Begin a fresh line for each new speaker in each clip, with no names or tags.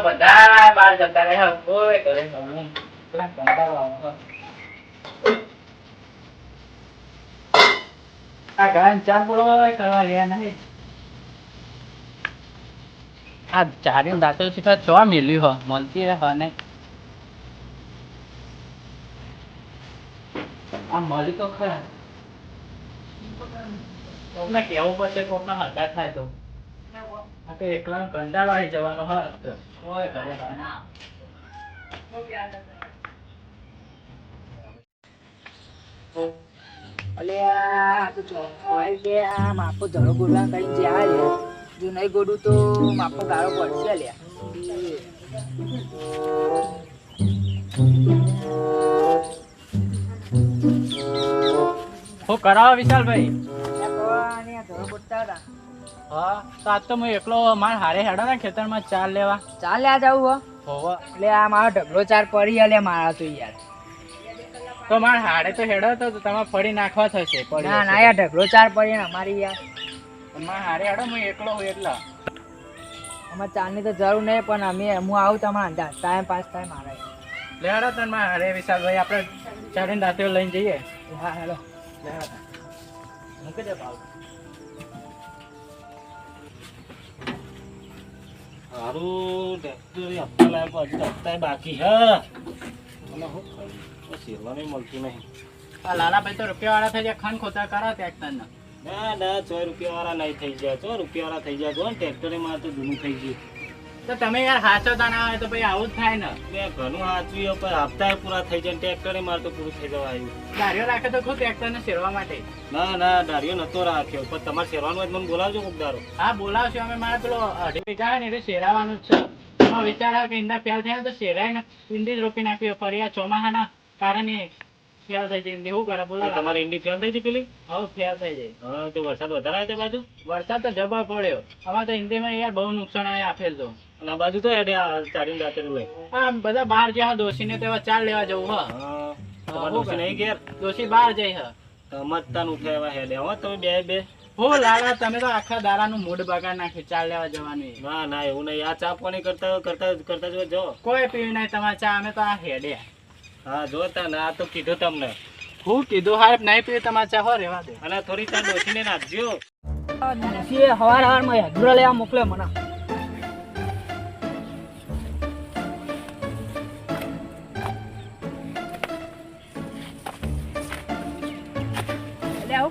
તો બધા. હું. છે. આ ચારી દાંતો સીધા છ મેલ્યું, હો. મળતી રહે, હો આ મળી તો ખરા. કોકને કેવું પડશે, કોકના હકા થાય તો. એકલા કંટાળો આવી જવાનો હોય
માપો લે ગોડું તો માપો ગાળો પડશે લ્યા
હું કરાવો વિશાલભાઈ
આ ગોડતા હતા.
હા તો આજ તો હું એકલો માર હારે હેડો ને ખેતરમાં ચાલ લેવા.
ચાલ આ જવું હો.
હોવા.
એટલે આ મારો ઢગલો ચાર પડી લે મારા તો યાર.
તો માર હારે તો હેડો તો તમારે ફરી નાખવા થશે
ના ના યાર ઢગલો ચાર પડી ને અમારી યાર.
માર હારે હેડો હું એકલો હું એટલા.
અમારે ચાલની તો જરૂર નહીં પણ અમે હું આવું તમારા અંદાજ. ટાઈમ પાસ થાય મારે
લે હેડો તને માર હારે વિશાલભાઈ આપણે ચાલીને રાતે લઈને જઈએ.
હા હેલો.
લે હેડો. મૂકી દે ભાવ.
હારું ટ્રેક્ટર હપ્તા લાવ્યા હજુ હપ્તા બાકી હે અને હું કરું? તો શેરવાની મળતું નહીં.
આ લાલાભાઈ તો રૂપિયાવાળા થઈ જાય ખાન ખોતા કરા ટ્રેક્ટર ના
ના ના રૂપિયાવાળા રૂપિયા નહીં થઈ ગયા છ રૂપિયાવાળા થઈ ગયા જો ટ્રેક્ટરે માં તો જૂનું થઈ ગયું.
તો તમે યાર હાચવતા ના હોય તો આવું જ થાય ને.
મેં ઘણું સાચવ્યું પણ હપ્તા પૂરા થઈ જાય ટ્રેક્ટરે માર તો પૂરું થઈ જવા આવ્યું.
રાખે તો ખુદ ટ્રેક્ટર શેરવા માટે.
ના ના દાડીઓ નતો રાખ્યો પણ તમારે શેરવાનું હોય મને બોલાવજો
હા બોલાવશો અમે મારે પેલો અઢી વીઘા ને એટલે શેરાવાનું જ છે. એમાં વિચાર આવે કે ઈંડા ફેલ થયા તો શેરાય ને ઈંડી જ રોપી નાખ્યો ફરી આ ચોમાસાના કારણે ફેલ થઈ જાય. ઈંડી શું કરે બોલો.
તમારે ઇન્ડી ફેલ થઈ હતી પેલી?
હવે ફેલ થઈ જાય
હા તો વરસાદ વધારે બાજુ?
વરસાદ તો જબર પડ્યો. અમારે તો ઈંડીમાં યાર બહુ નુકસાન આવે આપેલ તો.
અને બાજુ તો હેડે આ ચારીને રાતે લઈ.
આ બધા બહાર જ્યાં દોશી ને તેવા ચાલ લેવા જવું હ.
તમારે ડોસી નહીં ઘેર?
દોશી બહાર જઈ હા.
સમજતા ઉઠે એવા હેડે. હો તમે બે બે.
હો લાલા તમે તો આખા દારાનું મૂડ બગાડ નાખ્યું ચાલ લેવા જવાનું.
ના ના એવું નહીં. આ ચા કોની કરતા કરતા કરતા જો જો.
કોઈ પીવી નહીં તમારે ચા અમે તો આ હેડે.
હા જો ને આ તો કીધું તમને.
હું કીધું હાર નહીં પીવી તમારે ચા હો રેવા દે.
અને થોડી ચા ડોસીને નાખજો.
હવાર હવારમાં અધૂરા લેવા મોકલ્યો મને.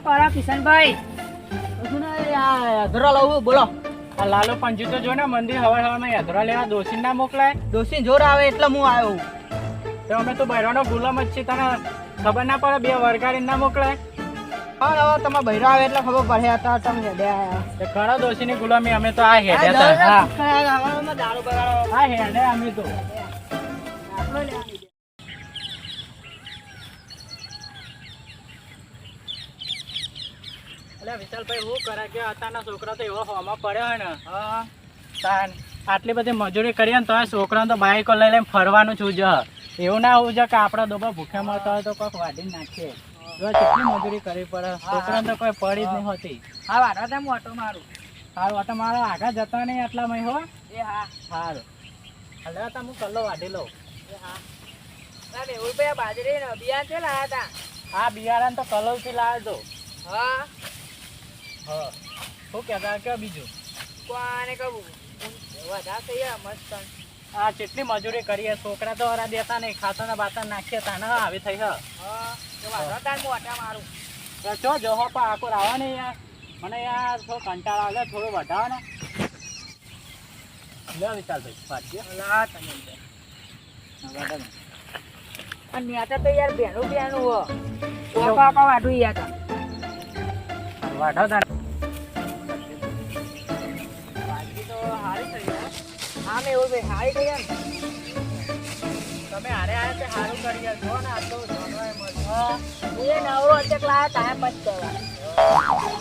કરો કિશનભાઈ? અધૂરા લાવું બોલો.
આ લાલો પંજુ તો જો ને મંદિર હવાર હવામાં યાત્રા લેવા દોશી ના મોકલાય?
દોશી જોર આવે એટલે હું આવ્યો.
તો અમે તો બૈરાનો ગુલામ જ છીએ તને ખબર ના પડે બે વરગાડી ના મોકલાય?
હા હવે તમે બૈરા આવે એટલે ખબર પડે હતા તમે હેડે આયા
તે ખરા દોશીની ગુલામી અમે તો આ હેડે હતા હા. હેડે અમે તો
લેવાની છે.
એટલે વિશાલભાઈ હું કરે કે અત્યારના છોકરા તો એવો હોમાં પડ્યો ને. હા. તાન આટલી બધી મજૂરી કરીએ ને તો છોકરાને તો બાઈકો લઈ લઈને ફરવાનું છું જ. એવું ના હોવું કે આપણા દોબા ભૂખ્યા મળતા હોય તો કોઈક વાઢી નાખીએ જો કેટલી મજૂરી કરવી પડે. છોકરાને તો કોઈ પડી જ નહીં હોતી.
હા વાળા તેમ ઓટો મારું.
સારું ઓટો મારો. આગળ જતા નહીં આટલામાં હો.
એ હા.
સારું એટલે હતા હું કલ્લો વાઢી લઉં.
એ હા. ના મેહુલ ભાઈ આ બાજરી અભિયાન છે લાયા હતા
આ બિયારણ તો કલોલથી લાવ્યો હતો
હા.
હા. શું કહેતા? કે બીજું?
કોને કહું? વધારે થઈ મસ્ત
આ કેટલી મજૂરી કરીએ છોકરા તો હરા દેતા નહીં ખાતાના બાતા નાખીએ તાને આવી થઈ હ.
હા તો હતા હું ઓટા મારું.
તો ચો જોહો પણ આખો રાવા ને યાર. મને યાર થોડો કંટાળો આવે થોડો વધાવો ને લે વિચાર ભાઈ પાછી
લા તમે અને નેતા તો યાર બેનું બેનું હો ઓપા ઓપા વાઢું યા હતા
વાઢો તાર
બાકી તો હારી થઈ ગયા હા મેહુલ ભાઈ હારી થઈ ગયા
તમે હારે આવ્યા તે સારું કરી ગયા. જો ને આ તો જાનવાય મળે
એ નવરો એટલે લાયા ટાઈમ બચ કરવા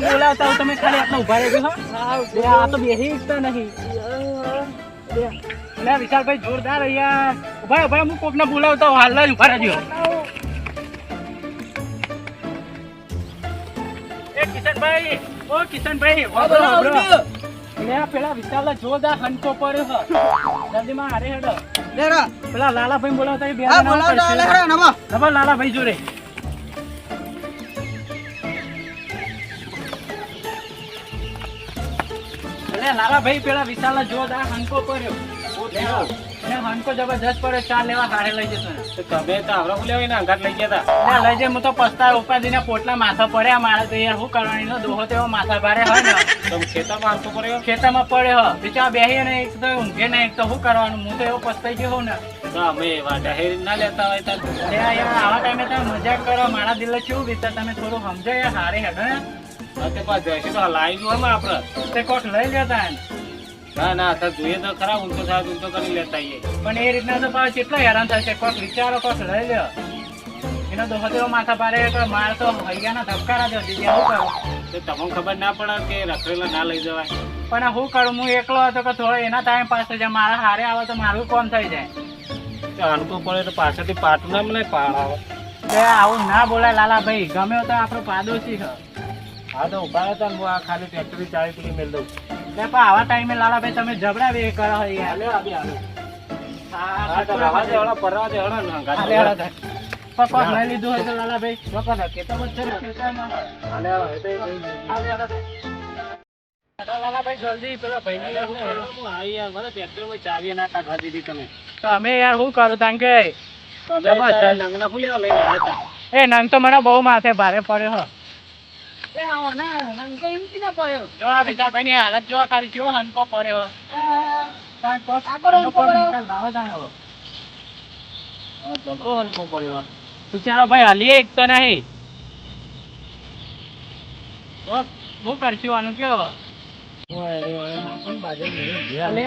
બોલાવતા તમે ખાલી આટલા ઊભા રહેજો આ તો બેસી શકતા નહીં ના વિશાલભાઈ જોરદાર અહીંયા ઊભા ઊભા હું કોકને બોલાવતો હોઉં. હાલ જ ઊભા રહેજો એ કિશનભાઈ ઓ કિશનભાઈ. આ પેલા વિશાલને જોરદાર હંકો પડ્યો હારે હેડો. પેલા લાલાભાઈ બોલાવતા બે લાલાભાઈ જોડે. એટલે લાલાભાઈ પેલા વિશાલ જોરદાર હંકો પડ્યો. જબરજસ્ત લેવા હારે લઈ જતો
તો તમે તો આવડા બોલ્યા હોય ને અંગાત લઈ ગયા હતા
લઈ જઈ હું તો પસ્તાય ઉપાડીને પોટલા માથા પડ્યા મારે તો યાર શું કરવાની નો દોહો તેવો માથા ભારે હોય ને.
તમે ખેતરમાં હાલતો પડ્યો?
ખેતરમાં પડ્યો હો બિચારા બેહી ને એક તો ઊંઘે ને એક તો શું કરવાનું હું તો એવો પસ્તાઈ ગયો હોઉં ને.
તો અમે એવા જાહેર ના લેતા હોય તો?
આવા ટાઈમે તમે મજાક કરો મારા દિલ કેવું વિચાર તમે થોડું સમજો યાર હારે હેડો ને.
તે પાછ જઈશું તો લાવી જોવા આપણે.
તે કોક લઈ લેતા ને.
ના તો જોઈએ તો ખરા ઊંચો સાહેબ ઊંચો કરી લેતા આઈએ.
પણ એ રીતના તો પાછો કેટલા હેરાન થશે કોક વિચારો કોક લઈ લ્યો. એનો તો તેવો માથા પારે તો માર તો હૈયાના ધબકારા જ હતી શું કરું?
તો તમને ખબર ના પડે કે રખડેલા ના લઈ જવાય?
પણ આ શું કરું? હું એકલો હતો કે થોડો એના ટાઈમ પાસ થઈ જાય મારા હારે આવે તો મારું કોમ થઈ જાય.
તો આનકો પડે તો પાછળથી પાટું ના મને પાડ આવે
આવું ના બોલાય લાલાભાઈ ગમે તો આપણો પાડોશી છે.
હા તો ઊભા હતા હું આ ખાલી ફેક્ટરી ચાવી પૂરી મેળ દઉં.
પણ આવા ટાઈમે લાલાભાઈ તમે જબડા બે કરો યાર. અમે યાર શું કરું કે?
હતા.
એ નંગ તો મને બહુ માથે ભારે પડ્યો બિચારો ભાઈ એક તો નહીં શું કરશું આનું કેવો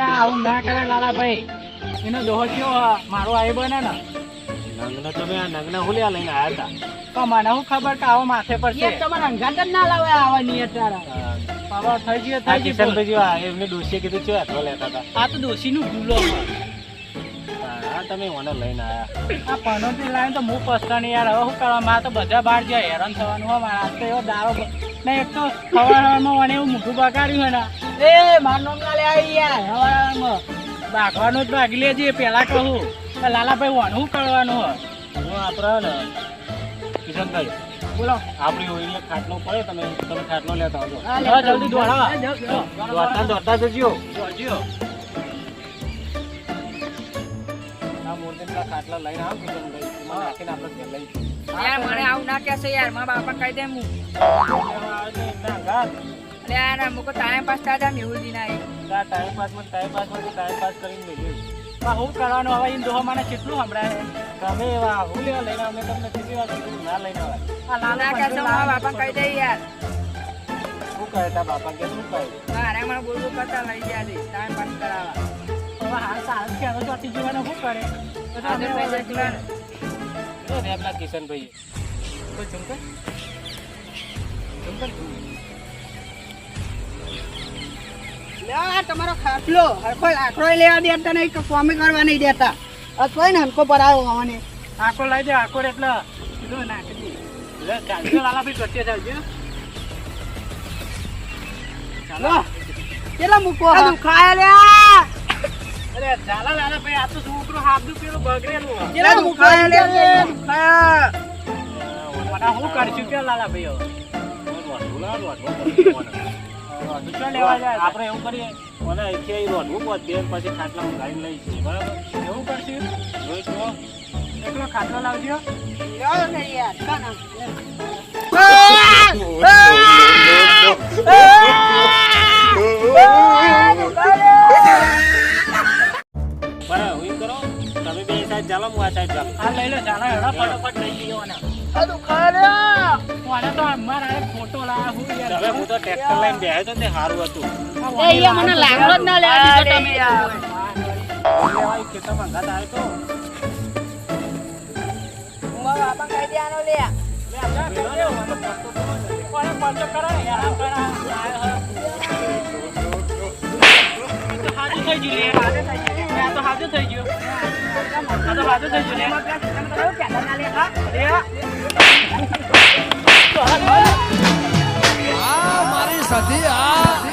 આવું ના લાલાભાઈ એનો દોહો કેવો મારો બને ને.
નંગના તમે આ નંગના ફૂલ્યા લઈને આવ્યા હતા.
તો મને હું ખબર કે આવો માથે પર છે? પાવર થઈ ગયો થઈ ગયો
કિશનભાઈ જો આ એમને ડોશીએ કીધું છે હાથમાં લેતા હતા
આ તો દોશીનું ભૂલો.
હા તમે મને લઈને આવ્યા
આ પનોતી લાઈન તો હું પસ્તાની યાર. હવે શું કરવા? મારે તો બધા બહાર જાય હેરાન થવાનું હોય મારા તો એવો દારો ને એક તો સવારમાં મને એવું મોઢું બગાડ્યું હોય ને બાગવાનું જ ભાગી લેજે પેલા કહું. લાલાભાઈ વણ કરવાનું
હું આપણે ને કિશનભાઈ.
બોલો.
આપણી ઓઈલે ખાટલો પડે તમે તમે ખાટલો લેતા આવજો.
હા, જલ્દી દોડો.
દોડતા દોડતા જજો.
જજો
આ મોરબી પેલા ખાટલા લઈને આવ કિશનભાઈ. એમાં નાખીને આપણે ઘેર લઈ
યાર મને આવું ના કહેશે યાર. મારા બાપા કહી દે હું.
આવે એમના અંગાત.
એટલે યાર આ મુકો ટાઈમ પાસ થાય છે મેહુલજી ના
આ ટાઈમ પાસમાં ટાઈમ પાસમાં ટાઈમ પાસ કરીને.
પણ શું કરવાનું હવે ઈન દોહો મને કેટલું સંભળાય?
તમે એવા હું લેવા લઈને અમે તમને કેટલી વાર કીધું ના લઈને આવે.
આ
કહેશે મારા બાપા કહી દે યાર.
શું કહે તા બાપા કે શું કહે?
મારે મને બોલવું કરતા લઈ ગયા છે ટાઈમ પાસ કરાવવા.
હવે હાલ સારું કે હવે ચોથી જીવાનું શું કરે? તો તમે
પૈસા
હવે
જોવા ને.
જો રે કિશનભાઈ
કોઈ ચમકે?
તમારો ખાટલો હરખો લાકડો લેવા દેતા નહીં કોમી કરવા નહીં દેતા. અથવા ને હનકો પડાવો મને
આખો લઈ દે આખો એટલે. કીધું નાખી દે. લાલા ભાઈ કરતે ચાલજો ચાલો.
કેટલા મૂકો
આ
દુખાયા
અરે ચાલા લાલા ભાઈ આ તો છોકરો હાથનું પેલું બગડેલું.
કેટલા દુખાયા
હું કરશું કે લાલા ભાઈ હવે
મને. આપણે એવું કરીએ. મને અહીંથી હું રોઢવું પહોંચીએ પછી ખાટલા હું ગાડી લઈ જઈએ બરાબર?
એવું કરશું?
જોઈ તો.
એકલો ખાટલો લાવજો.
બરાબર એવું કરો. તમે બે સાઈડ ચાલો હું આ સાઈડ ચાલો.
આ લઈ લો ચાલો એડા ફટાફટ લઈ જઈએ ઓને
આ
ઓને તો અમારા ફોટો લાયા હું યાર.
હવે હું તો ટ્રેક્ટર લઈને બેહ્યો તો તે સારું હતું.
આ
એ યાર મને લાકડો જ ના લેવા દીધો તમે.
યાર.
લેવા એ ખેતરમાં અંગાત આવ્યો તો.
હું બાપા કહી દે આનો લે.
ઓને પડતો કરો. તો સાચું થઈ ગયું લે. આ તો હાજુ થઈ ગયું. આ તો હાજુ થઈ ગયું લે. લે
આ. મારી સધી આ